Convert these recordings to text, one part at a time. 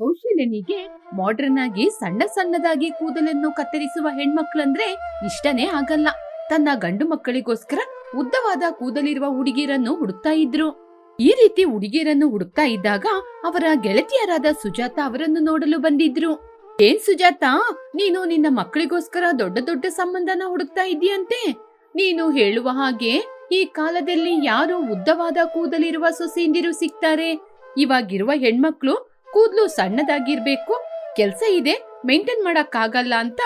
ಕೌಶಲ್ಯನಿಗೆ modern ಆಗಿ ಸಣ್ಣ ಸಣ್ಣದಾಗಿ ಕೂದಲನ್ನು ಕತ್ತರಿಸುವ ಹೆಣ್ಮಕ್ಳಂದ್ರೆ ಇಷ್ಟನೇ ಆಗಲ್ಲ. ತನ್ನ ಗಂಡು ಮಕ್ಕಳಿಗೋಸ್ಕರ ಉದ್ದವಾದ ಕೂದಲಿರುವ ಹುಡುಗಿರನ್ನು ಹುಡುಕ್ತಾ ಇದ್ರು. ಈ ರೀತಿ ಹುಡುಗಿಯರನ್ನು ಹುಡುಕ್ತಾ ಇದ್ದಾಗ ಅವರ ಗೆಳತಿಯರಾದ ಸುಜಾತ ಅವರನ್ನು ನೋಡಲು ಬಂದಿದ್ರು. ಏನ್ ಸುಜಾತ, ನೀನು ನಿನ್ನ ಮಕ್ಕಳಿಗೋಸ್ಕರ ದೊಡ್ಡ ದೊಡ್ಡ ಸಂಬಂಧನ ಹುಡುಕ್ತಾ ಇದೆಯಂತೆ ನೀನು ಹೇಳುವ ಹಾಗೆ ಈ ಕಾಲದಲ್ಲಿ ಯಾರು ಉದ್ದವಾದ ಕೂದಲಿರುವ ಸೊಸೆಯಿಂದಿರು ಸಿಗ್ತಾರೆ? ಇವಾಗಿರುವ ಹೆಣ್ಮಕ್ಳು ಕೂದ್ಲು ಸಣ್ಣದಾಗಿರ್ಬೇಕು. ಕೆಲ್ಸ ಇದೆ, ಮೇಂಟೈನ್ ಮಾಡಕ್ಕಾಗಲ್ಲ ಅಂತ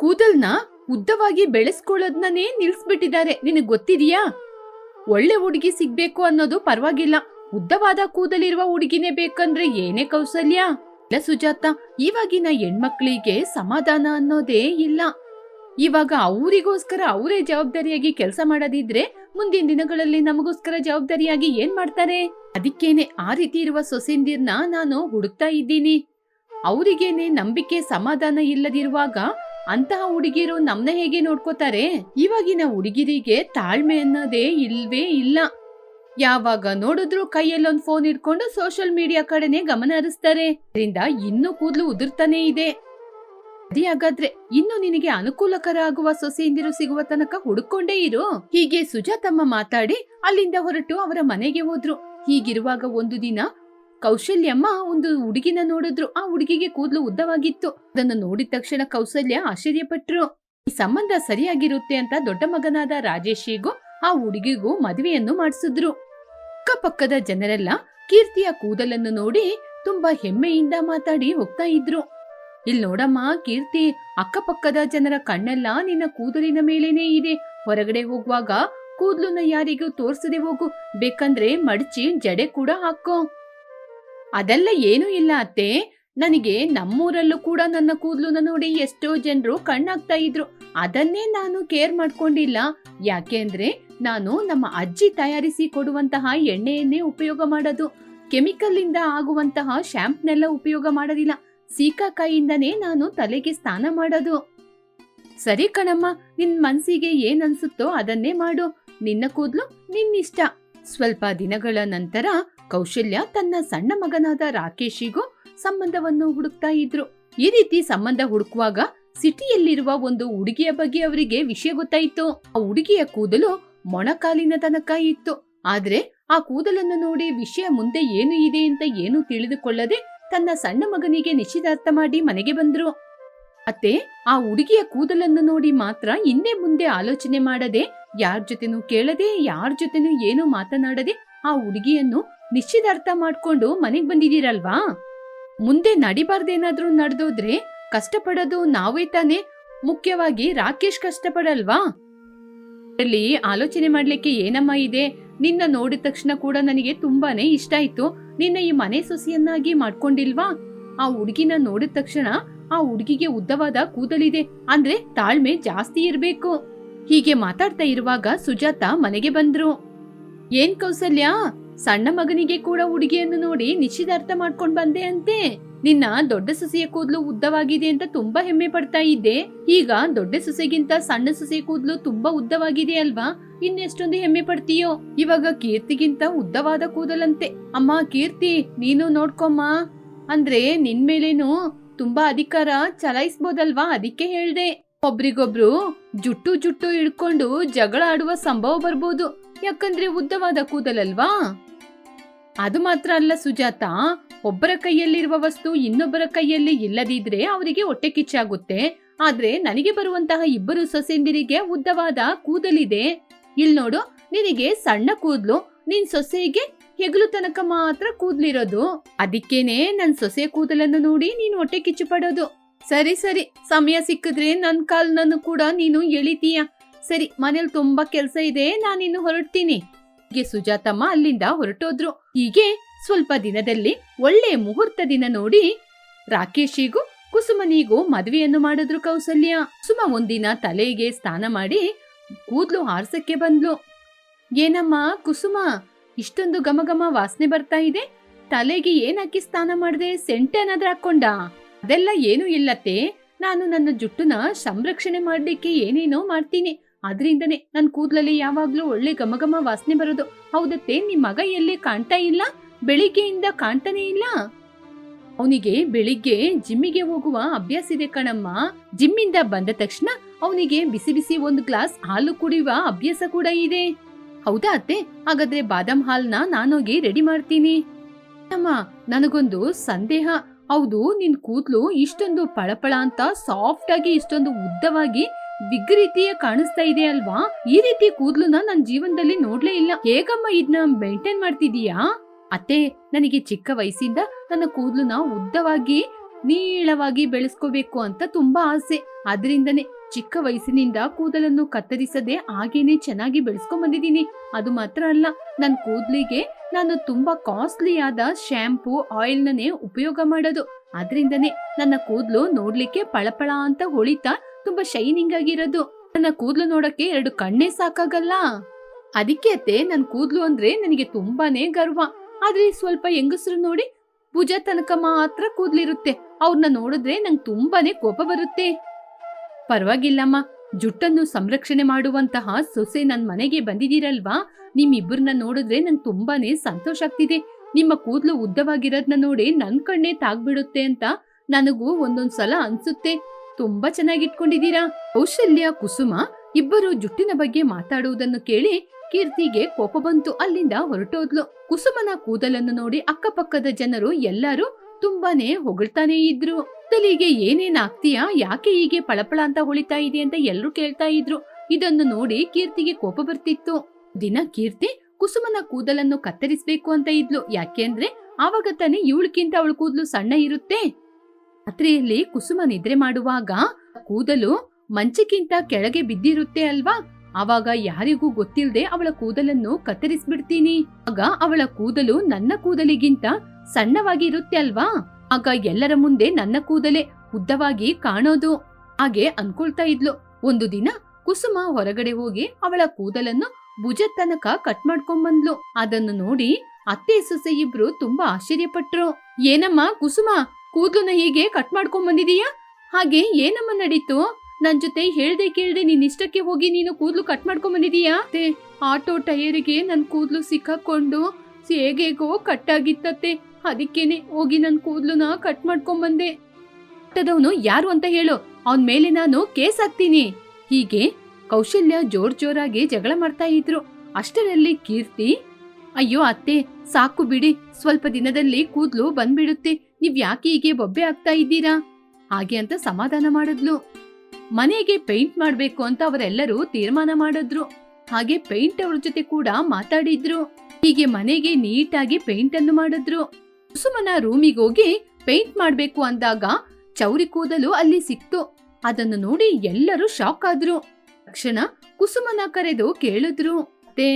ಕೂದಲ್ನ ಉದ್ದವಾಗಿ ಬೆಳೆಸ್ಕೊಳ್ಳೋದ್ನೇ ನಿಲ್ಸ್ಬಿಟ್ಟಿದ್ದಾರೆ. ನಿನಗ್ ಗೊತ್ತಿದೆಯಾ? ಒಳ್ಳೆ ಹುಡುಗಿ ಸಿಗ್ಬೇಕು ಅನ್ನೋದು ಪರವಾಗಿಲ್ಲ. ಉದ್ದವಾದ ಕೂದಲಿರುವ ಹುಡುಗಿನೇ ಬೇಕಂದ್ರೆ ಏನೇ ಕೌಶಲ್ಯ ಇಲ್ಲ ಸುಜಾತ, ಇವಾಗಿನ ಹೆಣ್ಮಕ್ಳಿಗೆ ಸಮಾಧಾನ ಅನ್ನೋದೇ ಇಲ್ಲ. ಇವಾಗ ಅವರಿಗೋಸ್ಕರ ಅವರೇ ಜವಾಬ್ದಾರಿಯಾಗಿ ಕೆಲಸ ಮಾಡೋದಿದ್ರೆ ಮುಂದಿನ ದಿನಗಳಲ್ಲಿ ನಮಗೋಸ್ಕರ ಜವಾಬ್ದಾರಿಯಾಗಿ ಏನ್ ಮಾಡ್ತಾರೆ? ಅದಕ್ಕೇನೆ ಆ ರೀತಿ ಇರುವ ಸೊಸೆಂದಿರ್ನ ನಾನು ಹುಡುಕ್ತಾ ಇದ್ದೀನಿ. ಅವರಿಗೇನೆ ನಂಬಿಕೆ ಸಮಾಧಾನ ಇಲ್ಲದಿರುವಾಗ ಅಂತಹ ಹುಡುಗಿರು ನಮ್ನ ಹೇಗೆ ನೋಡ್ಕೋತಾರೆ? ಇವಾಗಿನ ಹುಡುಗಿರಿಗೆ ತಾಳ್ಮೆ ಅನ್ನೋದೇ ಇಲ್ವೇ ಇಲ್ಲ. ಯಾವಾಗ ನೋಡಿದ್ರು ಕೈಯಲ್ಲೊಂದು ಫೋನ್ ಇಟ್ಕೊಂಡು ಸೋಷಿಯಲ್ ಮೀಡಿಯಾ ಕಡೆನೆ ಗಮನ ಹರಿಸ್ತಾರೆ. ಇದರಿಂದ ಇನ್ನೂ ಕೂದಲು ಉದುರ್ತಾನೆ ಇದೆ. ಅದೇ ಹಾಗಾದ್ರೆ ಇನ್ನು ನಿನಗೆ ಅನುಕೂಲಕರ ಆಗುವ ಸೊಸೆಯಂದಿರು ಸಿಗುವ ತನಕ ಹುಡುಕೊಂಡೇ ಇರು. ಹೀಗೆ ಸುಜಾತಮ್ಮ ಮಾತಾಡಿ ಅಲ್ಲಿಂದ ಹೊರಟು ಅವರ ಮನೆಗೆ ಹೋದ್ರು. ಹೀಗಿರುವಾಗ ಒಂದು ದಿನ ಕೌಶಲ್ಯಮ್ಮ ಒಂದು ಹುಡುಗಿನ ನೋಡಿದ್ರು. ಆ ಹುಡುಗಿಗೆ ಕೂದಲು ಉದ್ದವಾಗಿತ್ತು. ಅದನ್ನು ನೋಡಿದ ತಕ್ಷಣ ಕೌಶಲ್ಯ ಆಶ್ಚರ್ಯಪಟ್ರು. ಈ ಸಂಬಂಧ ಸರಿಯಾಗಿರುತ್ತೆ ಅಂತ ದೊಡ್ಡ ಮಗನಾದ ರಾಜೇಶಿಗೂ, ಆ ಹುಡುಗಿಗೂ ಮದುವೆಯನ್ನು ಮಾಡಿಸಿದ್ರು. ಅಕ್ಕಪಕ್ಕದ ಜನರೆಲ್ಲ ಕೀರ್ತಿಯ ಕೂದಲನ್ನು ನೋಡಿ ತುಂಬಾ ಹೆಮ್ಮೆಯಿಂದ ಮಾತಾಡಿ ಹೋಗ್ತಾ ಇದ್ರು. ಇಲ್ಲಿ ನೋಡಮ್ಮ, ಕೀರ್ತಿ, ಅಕ್ಕಪಕ್ಕದ ಜನರ ಕಣ್ಣೆಲ್ಲ ನಿನ್ನ ಕೂದಲಿನ ಮೇಲೇನೇ ಇದೆ. ಹೊರಗಡೆ ಹೋಗುವಾಗ ಕೂದ್ಲನ್ನ ಯಾರಿಗೂ ತೋರ್ಸದೆ ಹೋಗು. ಬೇಕಂದ್ರೆ ಮಡಚಿ ಜಡೆ ಕೂಡ ಹಾಕೋ. ಅದೆಲ್ಲ ಏನೂ ಇಲ್ಲ ಅತ್ತೆ. ನನಗೆ ನಮ್ಮೂರಲ್ಲೂ ಕೂಡ ನನ್ನ ಕೂದ್ಲನ್ನ ನೋಡಿ ಎಷ್ಟೋ ಜನರು ಕಣ್ಣಾಗ್ತಾ ಇದ್ರು. ಅದನ್ನೇ ನಾನು ಕೇರ್ ಮಾಡ್ಕೊಂಡಿಲ್ಲ. ಯಾಕೆಂದ್ರೆ ನಾನು ನಮ್ಮ ಅಜ್ಜಿ ತಯಾರಿಸಿ ಕೊಡುವಂತಹ ಎಣ್ಣೆಯನ್ನೇ ಉಪಯೋಗ ಮಾಡೋದು. ಕೆಮಿಕಲ್ ಇಂದ ಆಗುವಂತಹ ಶಾಂಪ್ನೆಲ್ಲ ಉಪಯೋಗ ಮಾಡೋದಿಲ್ಲ. ಸೀಕಾಕಾಯಿಂದನೇ ನಾನು ತಲೆಗೆ ಸ್ನಾನ ಮಾಡೋದು. ಸರಿ ಕಣಮ್ಮ, ನಿನ್ ಮನ್ಸಿಗೆ ಏನ್ ಅನ್ಸುತ್ತೋ ಅದನ್ನೇ ಮಾಡು. ನಿನ್ನ ಕೂದ್ಲು ನಿನ್ನಿಷ್ಟ. ಸ್ವಲ್ಪ ದಿನಗಳ ನಂತರ ಕೌಶಲ್ಯ ತನ್ನ ಸಣ್ಣ ಮಗನಾದ ರಾಕೇಶಿಗೂ ಸಂಬಂಧವನ್ನು ಹುಡುಕ್ತಾ ಇದ್ರು. ಈ ರೀತಿ ಸಂಬಂಧ ಹುಡುಕುವಾಗ ಸಿಟಿಯಲ್ಲಿರುವ ಒಂದು ಹುಡುಗಿಯ ಬಗ್ಗೆ ಅವರಿಗೆ ವಿಷಯ ಗೊತ್ತಾಯಿತು. ಆ ಹುಡುಗಿಯ ಕೂದಲು ಮೊಣಕಾಲಿನ ತನಕ ಇತ್ತು. ಆದ್ರೆ ಆ ಕೂದಲನ್ನು ನೋಡಿ ವಿಷಯ ಮುಂದೆ ಏನು ಇದೆ ಅಂತ ಏನು ತಿಳಿದುಕೊಳ್ಳದೆ ತನ್ನ ಸಣ್ಣ ಮಗನಿಗೆ ನಿಶ್ಚಿತಾರ್ಥ ಮಾಡಿ ಮನೆಗೆ ಬಂದ್ರು. ಅತ್ತೆ, ಆ ಹುಡುಗಿಯ ಕೂದಲನ್ನು ನೋಡಿ ಮಾತ್ರ ಹಿಂದೆ ಮುಂದೆ ಆಲೋಚನೆ ಮಾಡದೆ, ಯಾರ ಜೊತೆನೂ ಕೇಳದೆ, ಯಾರ ಜೊತೆನೂ ಏನೂ ಮಾತನಾಡದೆ ಆ ಹುಡುಗಿಯನ್ನು ನಿಶ್ಚಿತಾರ್ಥ ಮಾಡ್ಕೊಂಡು ಮನೆಗ್ ಬಂದಿದ್ದೀರಲ್ವಾ? ಮುಂದೆ ನಡಿಬಾರ್ದೇನಾದ್ರೂ ನಡೆದೋದ್ರೆ ಕಷ್ಟಪಡೋದು ನಾವೇ ತಾನೇ. ಮುಖ್ಯವಾಗಿ ರಾಕೇಶ್ ಕಷ್ಟಪಡಲ್ವಾ? ಅಲ್ಲಿ ಆಲೋಚನೆ ಮಾಡ್ಲಿಕ್ಕೆ ಏನಮ್ಮ ಇದೆ? ನಿನ್ನ ನೋಡಿದ ತಕ್ಷಣ ಕೂಡ ನನಗೆ ತುಂಬಾನೇ ಇಷ್ಟ ಆಯ್ತು. ನಿನ್ನ ಈ ಮನೆ ಸೊಸಿಯನ್ನಾಗಿ ಮಾಡ್ಕೊಂಡಿಲ್ವಾ? ಆ ಹುಡುಗಿನ ನೋಡಿದ ತಕ್ಷಣ ಆ ಹುಡುಗಿಗೆ ಉದ್ದವಾದ ಕೂದಲಿದೆ. ಅಂದ್ರೆ ತಾಳ್ಮೆ ಜಾಸ್ತಿ ಇರಬೇಕು. ಹೀಗೆ ಮಾತಾಡ್ತಾ ಇರುವಾಗ ಸುಜಾತ ಮನೆಗೆ ಬಂದ್ರು. ಏನ್ ಕೌಸಲ್ಯ? ಸಣ್ಣ ಮಗನಿಗೆ ಕೂಡ ಹುಡುಗಿಯನ್ನು ನೋಡಿ ನಿಶ್ಚಿತಾರ್ಥ ಮಾಡ್ಕೊಂಡ್ ಬಂದೆ ಅಂತೆ. ನಿನ್ನ ದೊಡ್ಡ ಸೊಸೆಯ ಕೂದಲು ಉದ್ದವಾಗಿದೆ ಅಂತ ತುಂಬಾ ಹೆಮ್ಮೆ ಪಡ್ತಾ ಇದ್ದೆ. ಈಗ ದೊಡ್ಡ ಸೊಸೆಗಿಂತ ಸಣ್ಣ ಸೊಸೆಯ ಕೂದಲು ತುಂಬಾ ಉದ್ದವಾಗಿದೆ ಅಲ್ವಾ? ಇನ್ನೆಷ್ಟೊಂದು ಹೆಮ್ಮೆ ಪಡ್ತೀಯೋ? ಇವಾಗ ಕೀರ್ತಿಗಿಂತ ಉದ್ದವಾದ ಕೂದಲಂತೆ. ಅಮ್ಮ ಕೀರ್ತಿ, ನೀನು ನೋಡ್ಕೊಮ್ಮ. ಅಂದ್ರೆ ನಿನ್ ಮೇಲೇನು ತುಂಬಾ ಅಧಿಕಾರ ಚಲಾಯಿಸ್ಬೋದಲ್ವಾ? ಅದಕ್ಕೆ ಹೇಳ್ದೆ. ಒಬ್ರಿಗೊಬ್ರು ಜುಟ್ಟು ಜುಟ್ಟು ಇಳ್ಕೊಂಡು ಜಗಳ ಆಡುವ ಸಂಭವ ಬರ್ಬೋದು. ಯಾಕಂದ್ರೆ ಉದ್ದವಾದ ಕೂದಲಲ್ವಾ? ಅದು ಮಾತ್ರ ಅಲ್ಲ ಸುಜಾತ. ಒಬ್ಬರ ಕೈಯಲ್ಲಿರುವ ವಸ್ತು ಇನ್ನೊಬ್ಬರ ಕೈಯಲ್ಲಿ ಇಲ್ಲದಿದ್ರೆ ಅವರಿಗೆ ಹೊಟ್ಟೆ ಕಿಚ್ಚಾಗುತ್ತೆ. ಆದ್ರೆ ನನಗೆ ಬರುವಂತಹ ಇಬ್ಬರು ಸೊಸೆಂದಿರಿಗೆ ಉದ್ದವಾದ ಕೂದಲಿದೆ. ಇಲ್ ನೋಡು ನಿನಗೆ ಸಣ್ಣ ಕೂದಲು. ನಿನ್ ಸೊಸೆಗೆ ಹೆಗಲು ತನಕ ಮಾತ್ರ ಕೂದ್ಲಿರೋದು. ಅದಕ್ಕೇನೆ ನನ್ ಸೊಸೆ ಕೂದಲನ್ನು ನೋಡಿ ನೀನು ಹೊಟ್ಟೆ ಕಿಚ್ಚು ಪಡೋದು ಸರಿ ಸರಿ. ಸಮಯ ಸಿಕ್ಕಿದ್ರೆ ನನ್ ಕಾಲ್ನನ್ನು ಕೂಡ ನೀನು ಎಳಿತೀಯ. ಸರಿ, ಮನೇಲಿ ತುಂಬಾ ಕೆಲ್ಸ ಇದೆ, ನಾನಿನ್ನು ಹೊರಡ್ತೀನಿ. ಹೀಗೆ ಸುಜಾತಮ್ಮ ಅಲ್ಲಿಂದ ಹೊರಟೋದ್ರು. ಹೀಗೆ ಸ್ವಲ್ಪ ದಿನದಲ್ಲಿ ಒಳ್ಳೆ ಮುಹೂರ್ತ ದಿನ ನೋಡಿ ರಾಕೇಶಿಗೂ, ಕುಸುಮನಿಗೂ ಮದುವೆಯನ್ನು ಮಾಡಿದ್ರು ಕೌಸಲ್ಯ. ಸುಮ ಒಂದಿನ ತಲೆಗೆ ಸ್ನಾನ ಮಾಡಿ ಕೂದ್ಲು ಹಾರ್ಸಕ್ಕೆ ಬಂದ್ಲು. ಏನಮ್ಮ ಕುಸುಮ? ಇಷ್ಟೊಂದು ಗಮಗಮ ವಾಸನೆ ಬರ್ತಾ ಇದೆ? ತಲೆಗೆ ಏನ್ ಹಾಕಿ ಸ್ನಾನ ಮಾಡ್ದೆ? ಸೆಂಟ್ ಏನಾದ್ರೂ ಹಾಕೊಂಡ ಅದೆಲ್ಲ ಏನೂ ಇಲ್ಲತ್ತೆ ನಾನು ನನ್ನ ಜುಟ್ಟುನ ಸಂರಕ್ಷಣೆ ಮಾಡ್ಲಿಕ್ಕೆ ಏನೇನೋ ಮಾಡ್ತೀನಿ. ಅದರಿಂದನೇ ನನ್ನ ಕೂದಲಲ್ಲಿ ಯಾವಾಗ್ಲೂ ಒಳ್ಳೆ ಘಮಘಮ ವಾಸನೆ ಬರೋದು. ಹೌದತ್ತೆ, ನಿಮ್ ಮಗ ಎಲ್ಲಿ ಕಾಣ್ತಾ ಇಲ್ಲ? ಬೆಳಿಗ್ಗೆಯಿಂದ ಕಾಣ್ತಾನೆ ಇಲ್ಲ? ಅವನಿಗೆ ಬೆಳಿಗ್ಗೆ ಜಿಮ್ಮಿಗೆ ಹೋಗುವ ಅಭ್ಯಾಸ ಇದೆ ಕಣಮ್ಮ. ಜಿಮ್ಮಿಂದ ಬಂದ ತಕ್ಷಣ ಅವನಿಗೆ ಬಿಸಿ ಬಿಸಿ ಒಂದು ಗ್ಲಾಸ್ ಹಾಲು ಕುಡಿಯುವ ಅಭ್ಯಾಸ ಕೂಡ ಇದೆ. ಹೌದಾ ಅತ್ತೆ? ಹಾಗಾದ್ರೆ ಬಾದಾಮ್ ಹಾಲ್ನ ನಾನೋಗಿ ರೆಡಿ ಮಾಡ್ತೀನಿ. ಅಮ್ಮ, ನನಗೊಂದು ಸಂದೇಹ. ಹೌದು, ನಿನ್ ಕೂದ್ಲು ಇಷ್ಟೊಂದು ಪಳಪಳ ಅಂತ ಸಾಫ್ಟ್ ಆಗಿ ಇಷ್ಟೊಂದು ಉದ್ದವಾಗಿ ಬಿಗ್ ರೀತಿಯ ಕಾಣಿಸ್ತಾ ಇದೆ ಅಲ್ವಾ? ಈ ರೀತಿ ಕೂದ್ಲನ್ನ ನನ್ನ ಜೀವನದಲ್ಲಿ ನೋಡ್ಲೇ ಇಲ್ಲ. ಹೇಗಮ್ಮ ಇದನ್ನ ಮೇಂಟೈನ್ ಮಾಡ್ತಿದೀಯಾ? ಅತ್ತೆ, ನನಗೆ ಚಿಕ್ಕ ವಯಸ್ಸಿಂದ ನನ್ನ ಕೂದ್ಲನ್ನ ಉದ್ದವಾಗಿ, ನೀಳವಾಗಿ ಬೆಳೆಸ್ಕೋಬೇಕು ಅಂತ ತುಂಬಾ ಆಸೆ. ಅದರಿಂದನೇ ಚಿಕ್ಕ ವಯಸ್ಸಿನಿಂದ ಕೂದಲನ್ನು ಕತ್ತರಿಸದೆ ಹಾಗೇನೆ ಚೆನ್ನಾಗಿ ಬೆಳೆಸ್ಕೊಂಡ್ ಬಂದಿದ್ದೀನಿ. ಅದು ಮಾತ್ರ ಅಲ್ಲ ನನ್ನ ಕೂದ್ಲಿಗೆ ನಾನು ತುಂಬಾ ಕಾಸ್ಟ್ಲಿ ಆದ ಶ್ಯಾಂಪೂ ಆಯಿಲ್ ನನೇ ಉಪಯೋಗ ಮಾಡೋದು. ಅದರಿಂದನೇ ನನ್ನ ಕೂದ್ಲು ನೋಡ್ಲಿಕ್ಕೆ ಪಳಪಳ ಅಂತ ಹೊಳಿತಾ ತುಂಬಾ ಶೈನಿಂಗ್ ಆಗಿರೋದು. ನನ್ನ ಕೂದ್ಲು ನೋಡಕ್ಕೆ ಎರಡು ಕಣ್ಣೇ ಸಾಕಾಗಲ್ಲ. ಅದಕ್ಕೆ ಅತ್ತೆ, ನನ್ ಕೂದ್ಲು ಅಂದ್ರೆ ನನಗೆ ತುಂಬಾನೇ ಗರ್ವ. ಆದ್ರೆ ಸ್ವಲ್ಪ ಹೆಂಗಸರು ನೋಡಿ ಭುಜ ತನಕ ಮಾತ್ರ ಕೂದ್ಲಿರುತ್ತೆ. ಅವ್ರನ್ನ ನೋಡಿದ್ರೆ ನಂಗೆ ತುಂಬಾನೇ ಕೋಪ ಬರುತ್ತೆ. ಪರವಾಗಿಲ್ಲಮ್ಮ. ಜುಟ್ಟನ್ನು ಸಂರಕ್ಷಣೆ ಮಾಡುವಂತಹ ಸೊಸೆ ನನ್ ಮನೆಗೆ ಬಂದಿದ್ದೀರಲ್ವಾ? ನಿಮ್ಮಿಬ್ಬರನ್ನ ನೋಡಿದ್ರೆ ನಂಗೆ ತುಂಬಾನೇ ಸಂತೋಷ ಆಗ್ತಿದೆ. ನಿಮ್ಮ ಕೂದಲು ಉದ್ದವಾಗಿರೋದ್ನ ನೋಡಿ ನನ್ ಕಣ್ಣೇ ತಾಗ್ಬಿಡುತ್ತೆ ಅಂತ ನನಗೂ ಒಂದೊಂದ್ಸಲ ಅನ್ಸುತ್ತೆ. ತುಂಬಾ ಚೆನ್ನಾಗಿಟ್ಕೊಂಡಿದ್ದೀರಾ ಕೌಶಲ್ಯ, ಕುಸುಮ ಇಬ್ಬರು ಜುಟ್ಟಿನ ಬಗ್ಗೆ ಮಾತಾಡುವುದನ್ನು ಕೇಳಿ ಕೀರ್ತಿಗೆ ಕೋಪ ಬಂತು. ಅಲ್ಲಿಂದ ಹೊರಟೋದ್ಲು. ಕುಸುಮನ ಕೂದಲನ್ನು ನೋಡಿ ಅಕ್ಕಪಕ್ಕದ ಜನರು ಎಲ್ಲರೂ ತುಂಬಾನೇ ಹೊಗಳ್ತಾನೇ ಇದ್ರು. ಕೂದಲಿಗೆ ಏನೇನ್ ಆಗ್ತೀಯಾ? ಯಾಕೆ ಹೀಗೆ ಪಳಪಳ ಅಂತ ಹೊಳಿತಾ ಇದೆ ಅಂತ ಎಲ್ಲರೂ ಕೇಳ್ತಾ ಇದ್ರು. ಇದನ್ನು ನೋಡಿ ಕೀರ್ತಿಗೆ ಕೋಪ ಬರ್ತಿತ್ತು. ದಿನ ಕೀರ್ತಿ ಕುಸುಮನ ಕೂದಲನ್ನು ಕತ್ತರಿಸಬೇಕು ಅಂತ ಇದ್ಲು. ಯಾಕೆಂದ್ರೆ ಆವಾಗ ತಾನೇ ಇವಳಕ್ಕಿಂತ ಅವಳ ಕೂದಲು ಸಣ್ಣ ಇರುತ್ತೆ. ರಾತ್ರಿಯಲ್ಲಿ ಕುಸುಮ ನಿದ್ರೆ ಮಾಡುವಾಗ ಕೂದಲು ಮಂಚಕ್ಕಿಂತ ಕೆಳಗೆ ಬಿದ್ದಿರುತ್ತೆ ಅಲ್ವಾ? ಆವಾಗ ಯಾರಿಗೂ ಗೊತ್ತಿಲ್ಲದೆ ಅವಳ ಕೂದಲನ್ನು ಕತ್ತರಿಸ್ಬಿಡ್ತೀನಿ. ಆಗ ಅವಳ ಕೂದಲು ನನ್ನ ಕೂದಲಿಗಿಂತ ಸಣ್ಣವಾಗಿ ಇರುತ್ತೆ ಅಲ್ವಾ? ಆಗ ಎಲ್ಲರ ಮುಂದೆ ನನ್ನ ಕೂದಲೆ ಉದ್ದವಾಗಿ ಕಾಣೋದು ಹಾಗೆ ಅನ್ಕೊಳ್ತಾ ಇದ್ಲು. ಒಂದು ದಿನ ಕುಸುಮ ಹೊರಗಡೆ ಹೋಗಿ ಅವಳ ಕೂದಲನ್ನು ಭುಜ ತನಕ ಕಟ್ ಮಾಡ್ಕೊಂಡ್ಬಂದ್ಲು ಅದನ್ನು ನೋಡಿ ಅತ್ತೆ ಸೊಸೆ ಇಬ್ರು ತುಂಬಾ ಆಶ್ಚರ್ಯಪಟ್ರು. ಏನಮ್ಮ ಕುಸುಮ, ಕೂದಲನ್ನ ಹೀಗೆ ಕಟ್ ಮಾಡ್ಕೊಂಡ್ ಬಂದಿದೀಯಾ ಹಾಗೆ ಏನಮ್ಮ ನಡೀತು? ನನ್ ಜೊತೆ ಹೇಳ್ದೆ ಕೇಳ್ದೆ ನಿನ್ ಇಷ್ಟಕ್ಕೆ ಹೋಗಿ ನೀನು ಕೂದ್ಲು ಕಟ್ ಮಾಡ್ಕೊಂಡ್ ಬಂದಿದೀಯಾ ಆಟೋ ಟೈರಿಗೆ ನನ್ ಕೂದ್ಲು ಸಿಕ್ಕಾಕೊಂಡು ಹೇಗೇಗೋ ಕಟ್ಟಾಗಿತ್ತತ್ತೆ ಅದಕ್ಕೇನೆ ಹೋಗಿ ನನ್ ಕೂದ್ಲುನ ಕಟ್ ಮಾಡ್ಕೊಂಬಂದೆ ಕಟ್ಟದವನು ಯಾರು ಅಂತ ಹೇಳು. ಅವನ ಮೇಲೆ ನಾನು ಕೇಸ್ ಹಾಕ್ತೀನಿ. ಹೀಗೆ ಕೌಶಲ್ಯ ಜೋರ್ ಜೋರಾಗಿ ಜಗಳ ಮಾಡ್ತಾ ಇದ್ರು. ಅಷ್ಟರಲ್ಲಿ ಕೀರ್ತಿ, ಅಯ್ಯೋ ಅತ್ತೆ, ಸಾಕು ಬಿಡಿ. ಸ್ವಲ್ಪ ದಿನದಲ್ಲಿ ಕೂದ್ಲು ಬಂದ್ಬಿಡುತ್ತೆ. ನೀವ್ ಯಾಕೆ ಹೀಗೆ ಬೊಬ್ಬೆ ಆಗ್ತಾ ಇದ್ದೀರಾ? ಹಾಗೆ ಅಂತ ಸಮಾಧಾನ ಮಾಡಿದ್ಲು. ಮನೆಗೆ ಪೇಂಟ್ ಮಾಡ್ಬೇಕು ಅಂತ ಅವರೆಲ್ಲರೂ ತೀರ್ಮಾನ ಮಾಡಿದ್ರು. ಹಾಗೆ ಪೇಂಟ್ ಅವ್ರ ಜೊತೆ ಕೂಡ ಮಾತಾಡಿದ್ರು. ಹೀಗೆ ಮನೆಗೆ ನೀಟಾಗಿ ಪೇಂಟ್ ಅನ್ನು ಮಾಡಿದ್ರು. ಕುಸುಮನ ರೂಮಿಗೆ ಹೋಗಿ ಪೇಂಟ್ ಮಾಡ್ಬೇಕು ಅಂದಾಗ ಚೌರಿ ಕೂದಲು ಅಲ್ಲಿ ಸಿಕ್ತು. ಅದನ್ನು ನೋಡಿ ಎಲ್ಲರೂ ಶಾಕ್ ಆದ್ರು. ತಕ್ಷಣ ಕುಸುಮನ ಕರೆದು ಕೇಳಿದ್ರು ತೇ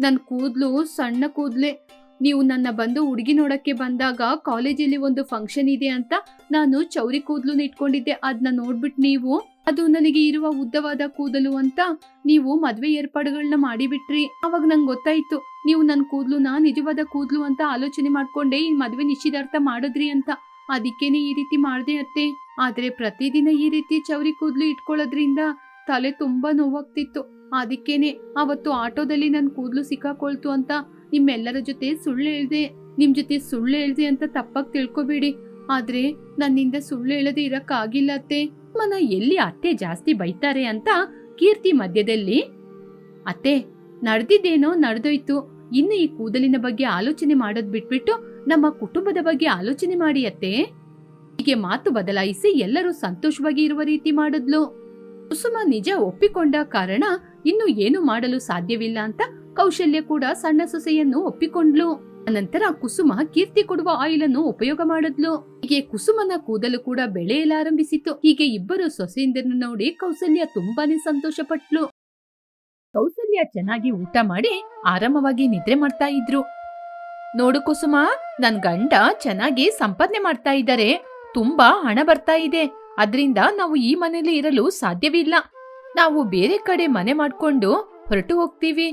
ನನ್ ಕೂದ್ಲು ಸಣ್ಣ ಕೂದ್ಲೆ. ನೀವು ನನ್ನ ಬಂದು ಹುಡುಗಿ ನೋಡಕ್ಕೆ ಬಂದಾಗ ಕಾಲೇಜಲ್ಲಿ ಒಂದು ಫಂಕ್ಷನ್ ಇದೆ ಅಂತ ನಾನು ಚೌರಿ ಕೂದ್ಲು ಇಟ್ಕೊಂಡಿದ್ದೆ. ಅದನ್ನ ನೋಡ್ಬಿಟ್ಟು ನೀವು ಅದು ನನಗೆ ಇರುವ ಉದ್ದವಾದ ಕೂದಲು ಅಂತ ನೀವು ಮದ್ವೆ ಏರ್ಪಾಡುಗಳನ್ನ ಮಾಡಿಬಿಟ್ರಿ. ಅವಾಗ ನಂಗೆ ಗೊತ್ತಾಯ್ತು. ನೀವು ನನ್ನ ಕೂದಲು ನಾ ನಿಜವಾದ ಕೂದಲು ಅಂತ ಆಲೋಚನೆ ಮಾಡ್ಕೊಂಡೆ ಈ ಮದ್ವೆ ನಿಶ್ಚಿತಾರ್ಥ ಮಾಡಿದ್ರಿ ಅಂತ. ಅದಕ್ಕೇನೆ ಈ ರೀತಿ ಮಾಡಿದೆ ಅತ್ತೆ. ಆದ್ರೆ ಪ್ರತಿದಿನ ಈ ರೀತಿ ಚೌರಿ ಕೂದಲು ಇಟ್ಕೊಳ್ಳೋದ್ರಿಂದ ತಲೆ ತುಂಬಾ ನೋವಾಗ್ತಿತ್ತು. ಅದಕ್ಕೇನೆ ಅವತ್ತು ಆಟೋದಲ್ಲಿ ನನ್ನ ಕೂದಲು ಸಿಕ್ಕಾಕೊಳ್ತು ಅಂತ ನಿಮ್ಮೆಲ್ಲರ ಜೊತೆ ಸುಳ್ಳು ಹೇಳ್ದೆ. ನಿಮ್ ಜೊತೆ ಸುಳ್ಳು ಹೇಳ್ದೆ ಅಂತ ತಪ್ಪಾಗಿ ತಿಳ್ಕೊಬೇಡಿ. ಆದ್ರೆ ನನ್ನಿಂದ ಸುಳ್ಳು ಹೇಳದೆ ಇರಕ್ಕಾಗಿಲ್ಲ ಅತ್ತೆ. ಮನ ಎಲ್ಲಿ ಅತ್ತೆ ಜಾಸ್ತಿ ಬೈತಾರೆ ಅಂತ ಕೀರ್ತಿ ಮಧ್ಯದಲ್ಲಿ, ಅತ್ತೆ, ನಡೆದಿದ್ದೇನೋ ನಡೆದೋಯ್ತು. ಇನ್ನು ಈ ಕೂದಲಿನ ಬಗ್ಗೆ ಆಲೋಚನೆ ಮಾಡೋದ್ ಬಿಟ್ಬಿಟ್ಟು ನಮ್ಮ ಕುಟುಂಬದ ಬಗ್ಗೆ ಆಲೋಚನೆ ಮಾಡಿ ಅತ್ತೆ. ಹೀಗೆ ಮಾತು ಬದಲಾಯಿಸಿ ಎಲ್ಲರೂ ಸಂತೋಷವಾಗಿ ಇರುವ ರೀತಿ ಮಾಡಿದ್ಲು. ಕುಸುಮ ನಿಜ ಒಪ್ಪಿಕೊಂಡ ಕಾರಣ ಇನ್ನು ಏನು ಮಾಡಲು ಸಾಧ್ಯವಿಲ್ಲ ಅಂತ ಕೌಶಲ್ಯ ಕೂಡ ಸಣ್ಣ ಸೊಸೆಯನ್ನು ಒಪ್ಪಿಕೊಂಡ್ಲು. ಅನಂತರ ಕುಸುಮ ಕೀರ್ತಿ ಕೊಡುವ ಆಯಿಲ್ ಅನ್ನು ಉಪಯೋಗ ಮಾಡಿದ್ಲು. ಹೀಗೆ ಕುಸುಮನ ಕೂದಲು ಕೂಡ ಬೆಳೆಯಲಾರಂಭಿಸಿತು ಹೀಗೆ ಇಬ್ಬರು ಸೊಸೆಯಿಂದರನ್ನು ನೋಡಿ ಕೌಸಲ್ಯ ತುಂಬಾನೇ ಸಂತೋಷ ಪಟ್ಲು ಕೌಸಲ್ಯ ಚೆನ್ನಾಗಿ ಊಟ ಮಾಡಿ ಆರಾಮವಾಗಿ ನಿದ್ರೆ ಮಾಡ್ತಾ ಇದ್ರು. ನೋಡು ಕುಸುಮ, ನನ್ ಗಂಡ ಚೆನ್ನಾಗಿ ಸಂಪಾದನೆ ಮಾಡ್ತಾ ಇದ್ದಾರೆ. ತುಂಬಾ ಹಣ ಬರ್ತಾ ಇದೆ. ಅದ್ರಿಂದ ನಾವು ಈ ಮನೇಲಿ ಇರಲು ಸಾಧ್ಯವಿಲ್ಲ. ನಾವು ಬೇರೆ ಕಡೆ ಮನೆ ಮಾಡ್ಕೊಂಡು ಹೊರಟು ಹೋಗ್ತೀವಿ.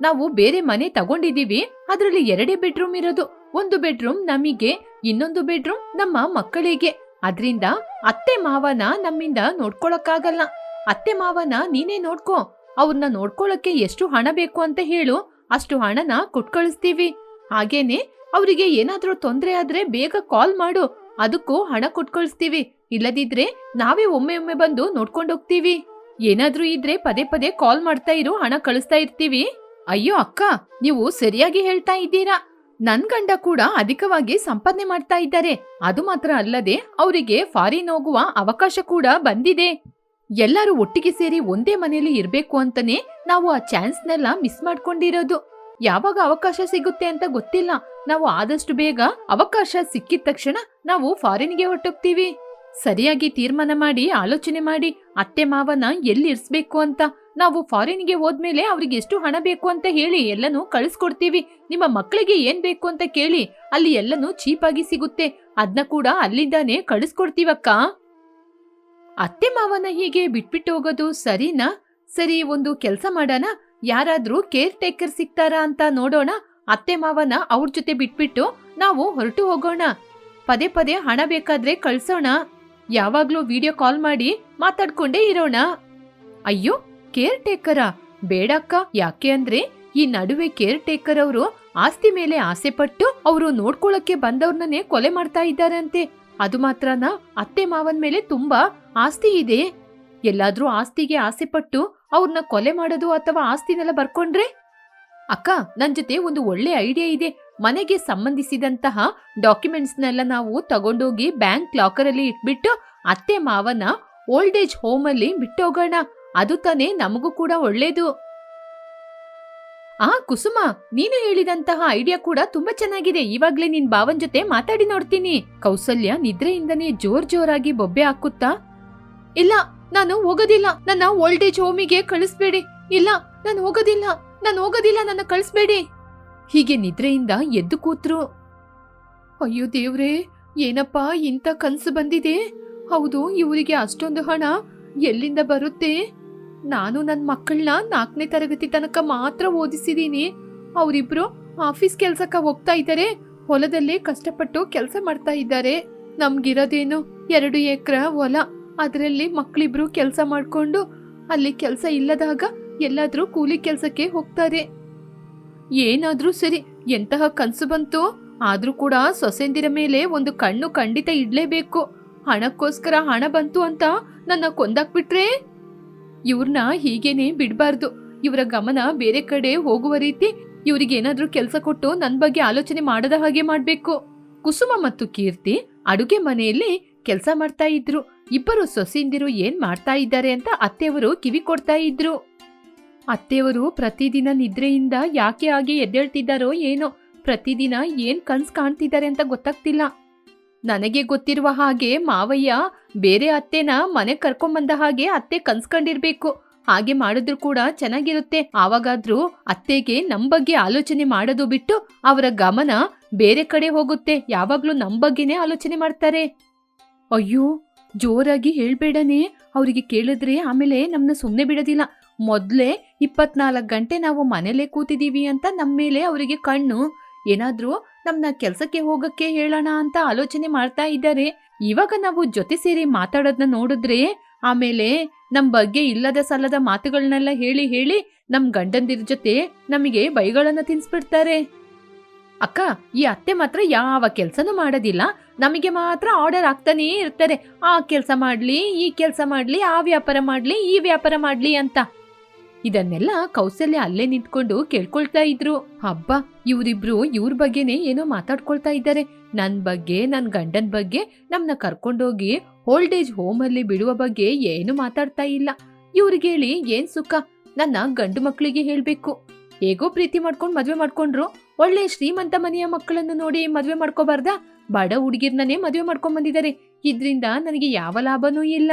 ನಾವು ಬೇರೆ ಮನೆ ತಗೊಂಡಿದೀವಿ ಅದರಲ್ಲಿ ಎರಡೇ ಬೆಡ್ರೂಮ್ ಇರೋದು. ಒಂದು ಬೆಡ್ರೂಮ್ ನಮಗೆ, ಇನ್ನೊಂದು ಬೆಡ್ರೂಮ್ ನಮ್ಮ ಮಕ್ಕಳಿಗೆ. ಅದ್ರಿಂದ ಅತ್ತೆ ಮಾವನ ನಮ್ಮಿಂದ ನೋಡ್ಕೊಳಕ್ಕಾಗಲ್ಲ. ಅತ್ತೆ ಮಾವನ ನೀನೇ ನೋಡ್ಕೋ. ಅವ್ರನ್ನ ನೋಡ್ಕೊಳಕ್ಕೆ ಎಷ್ಟು ಹಣ ಬೇಕು ಅಂತ ಹೇಳು. ಅಷ್ಟು ಹಣನ ಕೊಟ್ಕಳಿಸ್ತೀವಿ. ಹಾಗೇನೆ ಅವರಿಗೆ ಏನಾದ್ರೂ ತೊಂದ್ರೆ ಆದ್ರೆ ಬೇಗ ಕಾಲ್ ಮಾಡು. ಅದಕ್ಕೂ ಹಣ ಕೊಟ್ ಕಳಿಸ್ತೀವಿ ಇಲ್ಲದಿದ್ರೆ ನಾವೇ ಒಮ್ಮೆ ಒಮ್ಮೆ ಬಂದು ನೋಡ್ಕೊಂಡೋಗ್ತೀವಿ. ಏನಾದ್ರೂ ಇದ್ರೆ ಪದೇ ಪದೇ ಕಾಲ್ ಮಾಡ್ತಾ ಇರು, ಹಣ ಕಳಿಸ್ತಾ ಇರ್ತೀವಿ. ಅಯ್ಯೋ ಅಕ್ಕ, ನೀವು ಸರಿಯಾಗಿ ಹೇಳ್ತಾ ಇದ್ದೀರಾ? ನನ್ ಗಂಡ ಕೂಡ ಅಧಿಕವಾಗಿ ಸಂಪಾದನೆ ಮಾಡ್ತಾ ಇದ್ದಾರೆ. ಅದು ಮಾತ್ರ ಅಲ್ಲದೆ ಅವರಿಗೆ ಫಾರಿನ್ ಹೋಗುವ ಅವಕಾಶ ಕೂಡ ಬಂದಿದೆ. ಎಲ್ಲರೂ ಒಟ್ಟಿಗೆ ಸೇರಿ ಒಂದೇ ಮನೆಯಲ್ಲಿ ಇರ್ಬೇಕು ಅಂತಾನೆ ನಾವು ಆ ಚಾನ್ಸ್ನೆಲ್ಲ ಮಿಸ್ ಮಾಡ್ಕೊಂಡಿರೋದು. ಯಾವಾಗ ಅವಕಾಶ ಸಿಗುತ್ತೆ ಅಂತ ಗೊತ್ತಿಲ್ಲ. ನಾವು ಆದಷ್ಟು ಬೇಗ ಅವಕಾಶ ಸಿಕ್ಕಿದ ತಕ್ಷಣ ನಾವು ಫಾರಿನ್ಗೆ ಹೊರಟೋಗ್ತೀವಿ. ಸರಿಯಾಗಿ ತೀರ್ಮಾನ ಮಾಡಿ, ಆಲೋಚನೆ ಮಾಡಿ, ಅತ್ತೆ ಮಾವನ ಎಲ್ಲಿ ಇರ್ಸ್ಬೇಕು ಅಂತ? ನಾವು ಫಾರಿನ್ಗೆ ಹೋದ್ಮೇಲೆ ಅವ್ರಿಗೆ ಎಷ್ಟು ಹಣ ಬೇಕು ಅಂತ ಹೇಳಿ ಎಲ್ಲನೂ ಕಳಿಸ್ಕೊಡ್ತೀವಿ. ನಿಮ್ಮ ಮಕ್ಕಳಿಗೆ ಏನ್ ಬೇಕು ಅಂತ ಕೇಳಿ, ಅಲ್ಲಿ ಎಲ್ಲನೂ ಚೀಪಾಗಿ ಸಿಗುತ್ತೆ. ಅದನ್ನ ಕೂಡ ಅಲ್ಲಿಂದಾನೆ ಕಳಿಸ್ಕೊಡ್ತೀವಕ್ಕ? ಅತ್ತೆ ಮಾವನ ಹೀಗೆ ಬಿಟ್ಬಿಟ್ಟು ಹೋಗೋದು ಸರಿನಾ? ಸರಿ, ಒಂದು ಕೆಲಸ ಮಾಡೋಣ. ಯಾರಾದ್ರೂ ಕೇರ್ ಟೇಕರ್ ಸಿಗ್ತಾರಾ ಅಂತ ನೋಡೋಣ. ಅತ್ತೆ ಮಾವನ ಅವ್ರ ಜೊತೆ ಬಿಟ್ಬಿಟ್ಟು ನಾವು ಹೊರಟು ಹೋಗೋಣ. ಪದೇ ಪದೇ ಹಣ ಬೇಕಾದ್ರೆ ಕಳ್ಸೋಣ. ಯಾವಾಗ್ಲೂ ವಿಡಿಯೋ ಕಾಲ್ ಮಾಡಿ ಮಾತಾಡ್ಕೊಂಡೇ ಇರೋಣ. ಅಯ್ಯೋ ಕೇರ್ ಟೇಕರ ಬೇಡಕ್ಕ, ಯಾಕೆ ಅಂದ್ರೆ ಈ ನಡುವೆ ಕೇರ್ ಟೇಕರ್ ಅವರು ಆಸ್ತಿ ಮೇಲೆ ಆಸೆ ಪಟ್ಟು ಅವರು ನೋಡ್ಕೊಳಕ್ಕೆ ಬಂದವ್ರನ್ನೇ ಕೊಲೆ ಮಾಡ್ತಾ ಇದ್ದಾರಂತೆ. ಅದು ಮಾತ್ರನ ಅತ್ತೆ ಮಾವನ್ ಮೇಲೆ ತುಂಬಾ ಆಸ್ತಿ ಇದೆ. ಎಲ್ಲಾದ್ರೂ ಆಸ್ತಿಗೆ ಆಸೆ ಪಟ್ಟು ಅವ್ರನ್ನ ಕೊಲೆ ಮಾಡೋದು ಅಥವಾ ಆಸ್ತಿನೆಲ್ಲ ಬರ್ಕೊಂಡ್ರೆ ಅಕ್ಕ ನನ್ನ ಜೊತೆ ಒಂದು ಒಳ್ಳೆ ಐಡಿಯಾ ಇದೆ. ಮನೆಗೆ ಸಂಬಂಧಿಸಿದಂತಹ ಡಾಕ್ಯುಮೆಂಟ್ಸ್ನೆಲ್ಲ ನಾವು ತಗೊಂಡೋಗಿ ಬ್ಯಾಂಕ್ ಲಾಕರ್ ಅಲ್ಲಿ ಇಟ್ಬಿಟ್ಟು ಅತ್ತೆ ಮಾವನ ಓಲ್ಡ್ ಏಜ್ ಹೋಮಲ್ಲಿ ಬಿಟ್ಟೋಗೋಣ. ಅದು ತಾನೇ ನಮಗೂ ಕೂಡ ಒಳ್ಳೇದು. ಆ, ಕುಸುಮ, ನೀನು ಹೇಳಿದಂತಹ ಐಡಿಯಾ ಕೂಡ ತುಂಬಾ ಚೆನ್ನಾಗಿದೆ. ಇವಾಗ್ಲೇ ನಿನ್ ಬಾವನ್ ಜೊತೆ ಮಾತಾಡಿ ನೋಡ್ತೀನಿ. ಕೌಸಲ್ಯ ನಿದ್ರೆಯಿಂದನೇ ಜೋರ್ ಜೋರಾಗಿ ಬೊಬ್ಬೆ ಹಾಕುತ್ತಾ, ಇಲ್ಲ, ನಾನು ಹೋಗೋದಿಲ್ಲ. ನನ್ನ ಓಲ್ಡ್ ಏಜ್ ಹೋಮಿಗೆ ಕಳಿಸ್ಬೇಡಿ. ಇಲ್ಲ, ನಾನು ಹೋಗೋದಿಲ್ಲ. ನಾನು ಹೋಗೋದಿಲ್ಲ, ನನ್ನ ಕಳಿಸ್ಬೇಡಿ. ಹೀಗೆ ನಿದ್ರೆಯಿಂದ ಎದ್ದು ಕೂತ್ರು. ಅಯ್ಯೋ ದೇವ್ರೇ, ಏನಪ್ಪಾ ಇಂಥ ಕನಸು ಬಂದಿದೆ? ಹೌದು, ಇವರಿಗೆ ಅಷ್ಟೊಂದು ಹಣ ಎಲ್ಲಿಂದ ಬರುತ್ತೆ? ನಾನು ನನ್ನ ಮಕ್ಕಳನ್ನ ನಾಲ್ಕನೇ ತರಗತಿ ತನಕ ಮಾತ್ರ ಓದಿಸಿದೀನಿ. ಅವರಿಬ್ರು ಆಫೀಸ್ ಕೆಲಸಕ್ಕೆ ಹೋಗ್ತಾ ಇದ್ದಾರೆ. ಹೊಲದಲ್ಲಿ ಕಷ್ಟಪಟ್ಟು ಕೆಲಸ ಮಾಡ್ತಾ ಇದ್ದಾರೆ. ನಮ್ಗಿರೋದೇನು ಎರಡು ಎಕರೆ ಹೊಲ. ಅದರಲ್ಲಿ ಮಕ್ಕಳಿಬ್ರು ಕೆಲಸ ಮಾಡಿಕೊಂಡು ಅಲ್ಲಿ ಕೆಲಸ ಇಲ್ಲದಾಗ ಎಲ್ಲಾದ್ರೂ ಕೂಲಿ ಕೆಲಸಕ್ಕೆ ಹೋಗ್ತಾರೆ. ಏನಾದ್ರೂ ಸರಿ, ಎಂತಹ ಕನ್ಸು ಬಂತು, ಆದ್ರೂ ಕೂಡ ಸೊಸೆಂದಿರ ಮೇಲೆ ಒಂದು ಕಣ್ಣು ಖಂಡಿತ ಇಡ್ಲೇಬೇಕು. ಹಣಕ್ಕೋಸ್ಕರ ಹಣ ಬಂತು ಅಂತ ನನ್ನ ಕೊಂದಾಕ್ಬಿಟ್ರೆ? ಇವ್ರನ್ನ ಹೀಗೇನೆ ಬಿಡಬಾರ್ದು. ಇವರ ಗಮನ ಬೇರೆ ಕಡೆ ಹೋಗುವ ರೀತಿ ಇವರಿಗೆ ಏನಾದರೂ ಕೆಲಸ ಕೊಟ್ಟು ನನ್ನ ಬಗ್ಗೆ ಆಲೋಚನೆ ಮಾಡದ ಹಾಗೆ ಮಾಡಬೇಕು. ಕುಸುಮ ಮತ್ತು ಕೀರ್ತಿ ಅಡುಗೆ ಮನೆಯಲ್ಲಿ ಕೆಲಸ ಮಾಡ್ತಾ ಇದ್ರು. ಇಬ್ಬರು ಸೊಸೆಂದಿರು ಏನ್ ಮಾಡ್ತಾ ಇದ್ದಾರೆ ಅಂತ ಅತ್ತೆಯವರು ಕಿವಿ ಕೊಡ್ತಾ ಇದ್ರು. ಅತ್ತೆಯವರು ಪ್ರತಿದಿನ ನಿದ್ರೆಯಿಂದ ಯಾಕೆ ಹಾಗೆ ಎದ್ದೇಳ್ತಿದ್ದಾರೋ ಏನೋ, ಪ್ರತಿದಿನ ಏನ್ ಕನ್ಸ್ ಕಾಣ್ತಿದ್ದಾರೆ ಅಂತ ಗೊತ್ತಾಗ್ತಿಲ್ಲ. ನನಗೆ ಗೊತ್ತಿರುವ ಹಾಗೆ ಮಾವಯ್ಯ ಬೇರೆ ಅತ್ತೆನ ಮನೆ ಕರ್ಕೊಂಬಂದ ಹಾಗೆ ಅತ್ತೆ ಕನ್ಸ್ಕೊಂಡಿರ್ಬೇಕು. ಹಾಗೆ ಮಾಡಿದ್ರು ಕೂಡ ಚೆನ್ನಾಗಿರುತ್ತೆ. ಆವಾಗಾದ್ರೂ ಅತ್ತೆಗೆ ನಮ್ ಬಗ್ಗೆ ಆಲೋಚನೆ ಮಾಡೋದು ಬಿಟ್ಟು ಅವರ ಗಮನ ಬೇರೆ ಕಡೆ ಹೋಗುತ್ತೆ. ಯಾವಾಗ್ಲೂ ನಮ್ ಬಗ್ಗೆನೇ ಆಲೋಚನೆ ಮಾಡ್ತಾರೆ. ಅಯ್ಯೋ, ಜೋರಾಗಿ ಹೇಳ್ಬೇಡನೆ. ಅವರಿಗೆ ಕೇಳಿದ್ರೆ ಆಮೇಲೆ ನಮ್ನ ಸುಮ್ಮನೆ ಬಿಡೋದಿಲ್ಲ. ಮೊದ್ಲೇ ಇಪ್ಪತ್ನಾಲ್ಕು ಗಂಟೆ ನಾವು ಮನೇಲೇ ಕೂತಿದ್ದೀವಿ ಅಂತ ನಮ್ಮ ಮೇಲೆ ಅವರಿಗೆ ಕಣ್ಣು. ಏನಾದ್ರೂ ನಮ್ಮನ್ನ ಕೆಲ್ಸಕ್ಕೆ ಹೋಗಕ್ಕೆ ಹೇಳೋಣ ಅಂತ ಆಲೋಚನೆ ಮಾಡ್ತಾ ಇದ್ದಾರೆ. ಇವಾಗ ನಾವು ಜೊತೆ ಸೇರಿ ಮಾತಾಡೋದನ್ನ ನೋಡಿದ್ರೆ ಆಮೇಲೆ ನಮ್ಮ ಬಗ್ಗೆ ಇಲ್ಲದ ಸಲ್ಲದ ಮಾತುಗಳನ್ನೆಲ್ಲ ಹೇಳಿ ಹೇಳಿ ನಮ್ಮ ಗಂಡಂದಿರ ಜೊತೆ ನಮಗೆ ಬೈಗಳನ್ನ ತಿನ್ಸ್ಬಿಡ್ತಾರೆ. ಅಕ್ಕ, ಈ ಅತ್ತೆ ಮಾತ್ರ ಯಾವ ಕೆಲ್ಸನೂ ಮಾಡೋದಿಲ್ಲ. ನಮಗೆ ಮಾತ್ರ ಆರ್ಡರ್ ಆಗ್ತಾನೇ ಇರ್ತಾರೆ. ಆ ಕೆಲಸ ಮಾಡ್ಲಿ, ಈ ಕೆಲಸ ಮಾಡ್ಲಿ, ಆ ವ್ಯಾಪಾರ ಮಾಡ್ಲಿ, ಈ ವ್ಯಾಪಾರ ಮಾಡ್ಲಿ ಅಂತ. ಇದನ್ನೆಲ್ಲ ಕೌಸಲ್ಯ ಅಲ್ಲೇ ನಿಂತ್ಕೊಂಡು ಕೇಳ್ಕೊಳ್ತಾ ಇದ್ರು. ಹಬ್ಬ, ಇವರಿಬ್ರು ಇವ್ರ ಬಗ್ಗೆನೇ ಏನೋ ಮಾತಾಡ್ಕೊಳ್ತಾ ಇದ್ದಾರೆ. ನನ್ ಬಗ್ಗೆ, ನನ್ ಗಂಡನ್ ಬಗ್ಗೆ, ನಮ್ನ ಕರ್ಕೊಂಡೋಗಿ ಓಲ್ಡ್ ಏಜ್ ಹೋಮ್ ಅಲ್ಲಿ ಬಿಡುವ ಬಗ್ಗೆ ಏನು ಮಾತಾಡ್ತಾ ಇಲ್ಲ. ಇವ್ರಿಗೆ ಹೇಳಿ ಏನ್ ಸುಖ? ನನ್ನ ಗಂಡು ಮಕ್ಕಳಿಗೆ ಹೇಳ್ಬೇಕು. ಹೇಗೋ ಪ್ರೀತಿ ಮಾಡ್ಕೊಂಡ್ ಮದ್ವೆ ಮಾಡ್ಕೊಂಡ್ರು. ಒಳ್ಳೆ ಶ್ರೀಮಂತ ಮನೆಯ ಮಕ್ಕಳನ್ನು ನೋಡಿ ಮದ್ವೆ ಮಾಡ್ಕೋಬಾರ್ದಾ? ಬಡ ಹುಡುಗಿರ್ನೇ ಮದ್ವೆ ಮಾಡ್ಕೊಂಡ್ ಬಂದಿದ್ದಾರೆ. ಇದ್ರಿಂದ ನನಗೆ ಯಾವ ಲಾಭನೂ ಇಲ್ಲ.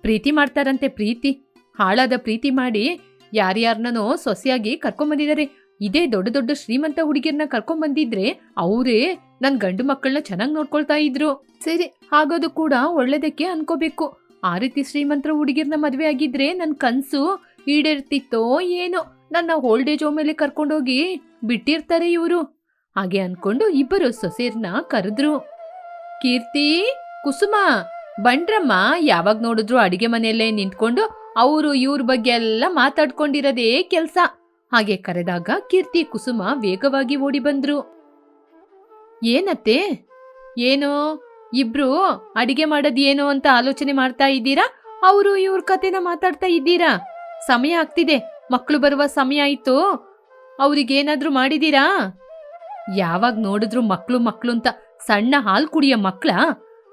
ಪ್ರೀತಿ ಮಾಡ್ತಾರಂತೆ ಪ್ರೀತಿ. ಹಾಳಾದ ಪ್ರೀತಿ ಮಾಡಿ ಯಾರ್ಯಾರನೋ ಸೊಸೆಯಾಗಿ ಕರ್ಕೊಂಬಂದಿದ್ದಾರೆ ಇದೇ ದೊಡ್ಡ ದೊಡ್ಡ ಶ್ರೀಮಂತ ಹುಡುಗಿಯರನ್ನ ಕರ್ಕೊಂಬಂದಿದ್ರೆ ಅವರೇ ನನ್ನ ಗಂಡು ಮಕ್ಕಳನ್ನ ಚೆನ್ನಾಗಿ ನೋಡ್ಕೊಳ್ತಾ ಇದ್ರು. ಸರಿ, ಹಾಗೋದು ಕೂಡ ಒಳ್ಳೇದಕ್ಕೆ ಅನ್ಕೋಬೇಕು. ಆ ರೀತಿ ಶ್ರೀಮಂತರ ಹುಡುಗಿರ್ನ ಮದುವೆ ಆಗಿದ್ರೆ ನನ್ ಕನಸು ಈಡೇರ್ತಿತ್ತೋ ಏನೋ ನನ್ನ ಓಲ್ಡ್ ಏಜ್ ಮೇಲೆ ಕರ್ಕೊಂಡೋಗಿ ಬಿಟ್ಟಿರ್ತಾರೆ ಇವರು. ಹಾಗೆ ಅನ್ಕೊಂಡು ಇಬ್ಬರು ಸೊಸೆಯರ್ನ ಕರೆದ್ರು. ಕೀರ್ತಿ, ಕುಸುಮ, ಬಂಡ್ರಮ್ಮ, ಯಾವಾಗ ನೋಡಿದ್ರು ಅಡಿಗೆ ಮನೆಯಲ್ಲೇ ನಿಂತ್ಕೊಂಡು ಅವರು ಇವ್ರ ಬಗ್ಗೆ ಎಲ್ಲ ಮಾತಾಡ್ಕೊಂಡಿರೋದೇ ಕೆಲ್ಸ. ಹಾಗೆ ಕರೆದಾಗ ಕೀರ್ತಿ ಕುಸುಮ ವೇಗವಾಗಿ ಓಡಿ ಬಂದ್ರು. ಏನತ್ತೆ? ಏನೋ? ಇಬ್ರು ಅಡಿಗೆ ಮಾಡೋದ್ ಏನೋ ಅಂತ ಆಲೋಚನೆ ಮಾಡ್ತಾ ಇದ್ದೀರಾ? ಅವರು ಇವ್ರ ಕತೆನ ಮಾತಾಡ್ತಾ ಇದ್ದೀರಾ? ಸಮಯ ಆಗ್ತಿದೆ. ಮಕ್ಕಳು ಬರುವ ಸಮಯ ಆಯ್ತು. ಅವ್ರಿಗೇನಾದ್ರೂ ಮಾಡಿದೀರಾ ಯಾವಾಗ ನೋಡಿದ್ರು ಮಕ್ಕಳು ಮಕ್ಕಳು ಅಂತ ಸಣ್ಣ ಹಾಲು ಕುಡಿಯೋ ಮಕ್ಕಳ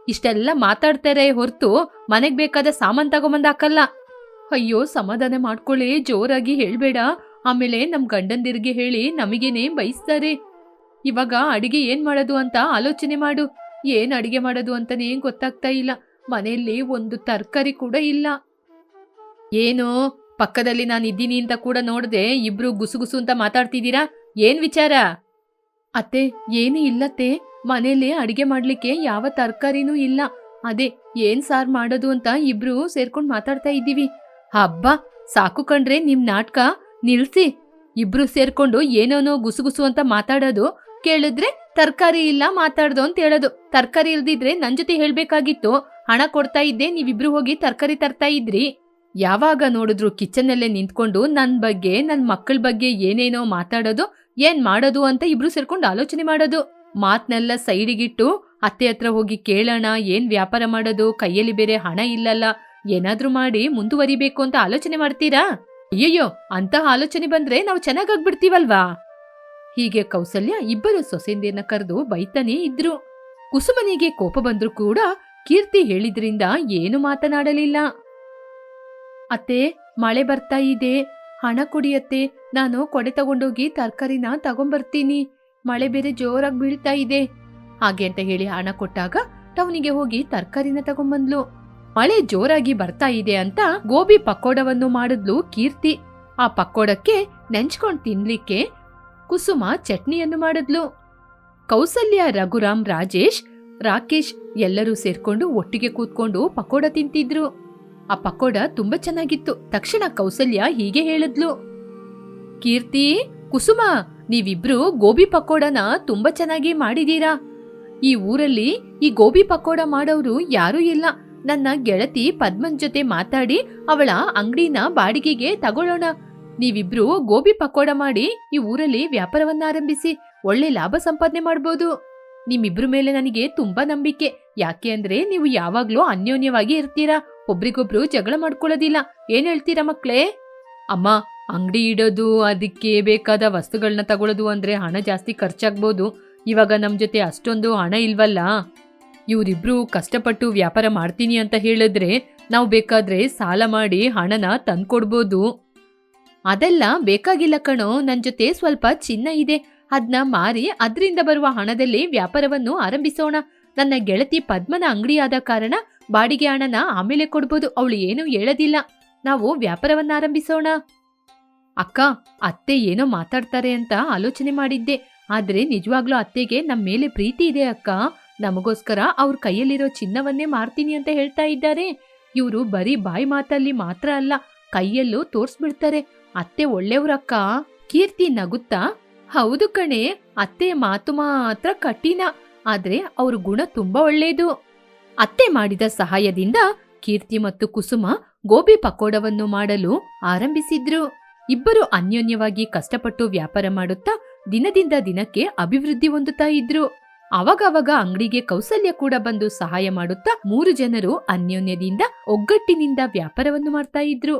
ಇಷ್ಟೆಲ್ಲ ಮಾತಾಡ್ತಾರೆ ಹೊರ್ತು ಮನೆಗೆ ಬೇಕಾದ ಸಾಮಾನು ತಗೊಂಬಂದ್ ಹಾಕಲ್ಲ. ಅಯ್ಯೋ, ಸಮಾಧಾನ ಮಾಡ್ಕೊಳ್ಳಿ, ಜೋರಾಗಿ ಹೇಳ್ಬೇಡ. ಆಮೇಲೆ ನಮ್ ಗಂಡಂದಿರಿಗೆ ಹೇಳಿ ನಮಗೇನೆ ಬಯಸ್ತಾರೆ ಇವಾಗ ಅಡಿಗೆ ಏನ್ ಮಾಡೋದು ಅಂತ ಆಲೋಚನೆ ಮಾಡು. ಏನ್ ಅಡಿಗೆ ಮಾಡೋದು ಅಂತಾನೆ ಗೊತ್ತಾಗ್ತಾ ಇಲ್ಲ. ಮನೆಯಲ್ಲಿ ಒಂದು ತರಕಾರಿ ಕೂಡ ಇಲ್ಲ. ಏನು? ಪಕ್ಕದಲ್ಲಿ ನಾನು ಇದ್ದೀನಿ ಅಂತ ಕೂಡ ನೋಡದೆ ಇಬ್ರು ಗುಸುಗುಸು ಅಂತ ಮಾತಾಡ್ತಿದ್ದೀರಾ? ಏನ್ ವಿಚಾರ? ಅತ್ತೆ, ಏನೂ ಇಲ್ಲತ್ತೆ ಮನೆಯಲ್ಲಿ ಅಡಿಗೆ ಮಾಡ್ಲಿಕ್ಕೆ ಯಾವ ತರಕಾರಿನೂ ಇಲ್ಲ. ಅದೇ, ಏನ್ ಸಾರ್ ಮಾಡೋದು ಅಂತ ಇಬ್ರು ಸೇರ್ಕೊಂಡು ಮಾತಾಡ್ತಾ ಇದ್ದೀವಿ. ಹಬ್ಬ, ಸಾಕು ಕಣ್ರೆ ನಿಮ್ ನಾಟಕ. ನಿಲ್ಸಿ. ಇಬ್ರು ಸೇರ್ಕೊಂಡು ಏನೋನೋ ಗುಸುಗುಸು ಅಂತ ಮಾತಾಡೋದು ಕೇಳಿದ್ರೆ ತರಕಾರಿ ಇಲ್ಲ ಮಾತಾಡ್ದು ಅಂತ ಹೇಳೋದು. ತರಕಾರಿ ಇಲ್ದಿದ್ರೆ ನನ್ ಜೊತೆ ಹೇಳ್ಬೇಕಾಗಿತ್ತು. ಹಣ ಕೊಡ್ತಾ ಇದ್ದೆ, ನೀವಿಬ್ರು ಹೋಗಿ ತರಕಾರಿ ತರ್ತಾ ಇದ್ರಿ. ಯಾವಾಗ ನೋಡಿದ್ರು ಕಿಚನ್ ಅಲ್ಲೇ ನಿಂತ್ಕೊಂಡು ನನ್ ಬಗ್ಗೆ, ನನ್ ಮಕ್ಕಳ ಬಗ್ಗೆ ಏನೇನೋ ಮಾತಾಡೋದು, ಏನ್ ಮಾಡೋದು ಅಂತ ಇಬ್ರು ಸೇರ್ಕೊಂಡು ಆಲೋಚನೆ ಮಾಡೋದು. ಮಾತ್ನೆಲ್ಲ ಸೈಡಿಗಿಟ್ಟು, ಅತ್ತೆ ಹತ್ರ ಹೋಗಿ ಕೇಳೋಣ, ಏನ್ ವ್ಯಾಪಾರ ಮಾಡೋದು, ಕೈಯಲ್ಲಿ ಬೇರೆ ಹಣ ಇಲ್ಲಲ್ಲ ಏನಾದ್ರೂ ಮಾಡಿ ಮುಂದುವರಿಬೇಕು ಅಂತ ಆಲೋಚನೆ ಮಾಡ್ತೀರಾ? ಅಯ್ಯಯ್ಯೋ, ಅಂತಹ ಆಲೋಚನೆ ಬಂದ್ರೆ ನಾವು ಚೆನ್ನಾಗಾಗ್ಬಿಡ್ತೀವಲ್ವಾ? ಹೀಗೆ ಕೌಸಲ್ಯ ಇಬ್ಬರು ಸೊಸೆಂದಿರನ್ನ ಕರೆದು ಬೈತಾನೇ ಇದ್ರು. ಕುಸುಮನಿಗೆ ಕೋಪ ಬಂದ್ರೂ ಕೂಡ ಕೀರ್ತಿ ಹೇಳಿದ್ರಿಂದ ಏನು ಮಾತನಾಡಲಿಲ್ಲ. ಅತ್ತೆ, ಮಳೆ ಬರ್ತಾ ಇದೆ. ಹಣ ಕುಡಿಯತ್ತೆ ನಾನು ಕೊಡೆ ತಗೊಂಡೋಗಿ ತರಕಾರಿನ ತಗೊಂಬರ್ತೀನಿ. ಮಳೆ ಬೇರೆ ಜೋರಾಗಿ ಬೀಳ್ತಾ ಇದೆ. ಹಾಗೆ ಅಂತ ಹೇಳಿ ಹಣ ಕೊಟ್ಟಾಗ ಟೌನಿಗೆ ಹೋಗಿ ತರಕಾರಿನ ತಗೊಂಬಂದ್ಲು. ಮಳೆ ಜೋರಾಗಿ ಬರ್ತಾ ಇದೆ ಅಂತ ಗೋಬಿ ಪಕೋಡವನ್ನು ಮಾಡಿದ್ಲು ಕೀರ್ತಿ. ಆ ಪಕೋಡಕ್ಕೆ ನೆಂಚ್ಕೊಂಡ್ ತಿನ್ಲಿಕ್ಕೆ ಕುಸುಮ ಚಟ್ನಿಯನ್ನು ಮಾಡಿದ್ಲು. ಕೌಸಲ್ಯ, ರಘುರಾಮ್, ರಾಜೇಶ್, ರಾಕೇಶ್ ಎಲ್ಲರೂ ಸೇರ್ಕೊಂಡು ಒಟ್ಟಿಗೆ ಕೂತ್ಕೊಂಡು ಪಕೋಡ ತಿಂತಿದ್ರು. ಆ ಪಕೋಡ ತುಂಬಾ ಚೆನ್ನಾಗಿತ್ತು. ತಕ್ಷಣ ಕೌಸಲ್ಯ ಹೀಗೆ ಹೇಳಿದ್ಲು. ಕೀರ್ತಿ, ಕುಸುಮ, ನೀವಿಬ್ರು ಗೋಬಿ ಪಕೋಡನ ತುಂಬಾ ಚೆನ್ನಾಗಿ ಮಾಡಿದೀರಾ? ಈ ಊರಲ್ಲಿ ಈ ಗೋಬಿ ಪಕೋಡ ಮಾಡೋರು ಯಾರೂ ಇಲ್ಲ. ನನ್ನ ಗೆಳತಿ ಪದ್ಮನ್ ಜೊತೆ ಮಾತಾಡಿ ಅವಳ ಅಂಗಡಿನ ಬಾಡಿಗೆಗೆ ತಗೊಳ್ಳೋಣ. ನೀವಿಬ್ರು ಗೋಬಿ ಪಕೋಡ ಮಾಡಿ ಈ ಊರಲ್ಲಿ ವ್ಯಾಪಾರವನ್ನ ಆರಂಭಿಸಿ ಒಳ್ಳೆ ಲಾಭ ಸಂಪಾದನೆ ಮಾಡ್ಬೋದು. ನಿಮ್ಮಿಬ್ರ ಮೇಲೆ ನನಗೆ ತುಂಬಾ ನಂಬಿಕೆ. ಯಾಕೆ ಅಂದ್ರೆ ನೀವು ಯಾವಾಗ್ಲೂ ಅನ್ಯೋನ್ಯವಾಗಿ ಇರ್ತೀರಾ. ಒಬ್ರಿಗೊಬ್ರು ಜಗಳ ಮಾಡ್ಕೊಳ್ಳೋದಿಲ್ಲ. ಏನ್ ಹೇಳ್ತೀರಾ ಮಕ್ಳೇ? ಅಮ್ಮ, ಅಂಗಡಿ ಇಡೋದು, ಅದಕ್ಕೆ ಬೇಕಾದ ವಸ್ತುಗಳನ್ನ ತಗೊಳ್ಳೋದು ಅಂದ್ರೆ ಹಣ ಜಾಸ್ತಿ ಖರ್ಚಾಗ್ಬೋದು. ಇವಾಗ ನಮ್ ಜೊತೆ ಅಷ್ಟೊಂದು ಹಣ ಇಲ್ವಲ್ಲ? ಇವರಿಬ್ರು ಕಷ್ಟಪಟ್ಟು ವ್ಯಾಪಾರ ಮಾಡ್ತೀನಿ ಅಂತ ಹೇಳಿದ್ರೆ ನಾವು ಬೇಕಾದ್ರೆ ಸಾಲ ಮಾಡಿ ಹಣನ ತಂದ್ಕೊಡ್ಬೋದು. ಅದೆಲ್ಲ ಬೇಕಾಗಿಲ್ಲ ಕಣೋ, ನನ್ ಜೊತೆ ಸ್ವಲ್ಪ ಚಿನ್ನ ಇದೆ. ಅದ್ನ ಮಾರಿ ಅದರಿಂದ ಬರುವ ಹಣದಲ್ಲಿ ವ್ಯಾಪಾರವನ್ನು ಆರಂಭಿಸೋಣ. ನನ್ನ ಗೆಳತಿ ಪದ್ಮನ ಅಂಗಡಿ ಆದ ಕಾರಣ ಬಾಡಿಗೆ ಹಣನ ಆಮೇಲೆ ಕೊಡ್ಬೋದು, ಅವಳು ಏನು ಹೇಳೋದಿಲ್ಲ. ನಾವು ವ್ಯಾಪಾರವನ್ನ ಆರಂಭಿಸೋಣ. ಅಕ್ಕ, ಅತ್ತೆ ಏನೋ ಮಾತಾಡ್ತಾರೆ ಅಂತ ಆಲೋಚನೆ ಮಾಡಿದ್ದೆ. ಆದ್ರೆ ನಿಜವಾಗ್ಲೂ ಅತ್ತೆಗೆ ನಮ್ಮ ಮೇಲೆ ಪ್ರೀತಿ ಇದೆ ಅಕ್ಕ. ನಮಗೋಸ್ಕರ ಅವ್ರ ಕೈಯಲ್ಲಿರೋ ಚಿನ್ನವನ್ನೇ ಮಾರ್ತೀನಿ ಅಂತ ಹೇಳ್ತಾ ಇದ್ದಾರೆ. ಇವರು ಬರೀ ಬಾಯಿ ಮಾತಲ್ಲಿ ಮಾತ್ರ ಅಲ್ಲ, ಕೈಯಲ್ಲೂ ತೋರ್ಸ್ಬಿಡ್ತಾರೆ. ಅತ್ತೆ ಒಳ್ಳೆಯವ್ರಕ್ಕ ಕೀರ್ತಿ ನಗುತ್ತಾ? ಹೌದು ಕಣೆ, ಅತ್ತೆ ಮಾತು ಮಾತ್ರ ಕಠಿಣ, ಆದ್ರೆ ಅವ್ರ ಗುಣ ತುಂಬಾ ಒಳ್ಳೇದು. ಅತ್ತೆ ಮಾಡಿದ ಸಹಾಯದಿಂದ ಕೀರ್ತಿ ಮತ್ತು ಕುಸುಮ ಗೋಬಿ ಪಕೋಡವನ್ನು ಮಾಡಲು ಆರಂಭಿಸಿದ್ರು. ಇಬ್ಬರು ಅನ್ಯೋನ್ಯವಾಗಿ ಕಷ್ಟಪಟ್ಟು ವ್ಯಾಪಾರ ಮಾಡುತ್ತಾ ದಿನದಿಂದ ದಿನಕ್ಕೆ ಅಭಿವೃದ್ಧಿ ಹೊಂದುತ್ತಾ ಇದ್ರು. ಅವಾಗವಾಗ ಅಂಗಡಿಗೆ ಕೌಸಲ್ಯ ಕೂಡ ಬಂದು ಸಹಾಯ ಮಾಡುತ್ತಾ ಮೂರು ಜನರು ಅನ್ಯೋನ್ಯದಿಂದ ಒಗ್ಗಟ್ಟಿನಿಂದ ವ್ಯಾಪಾರವನ್ನು ಮಾಡ್ತಾ ಇದ್ರು.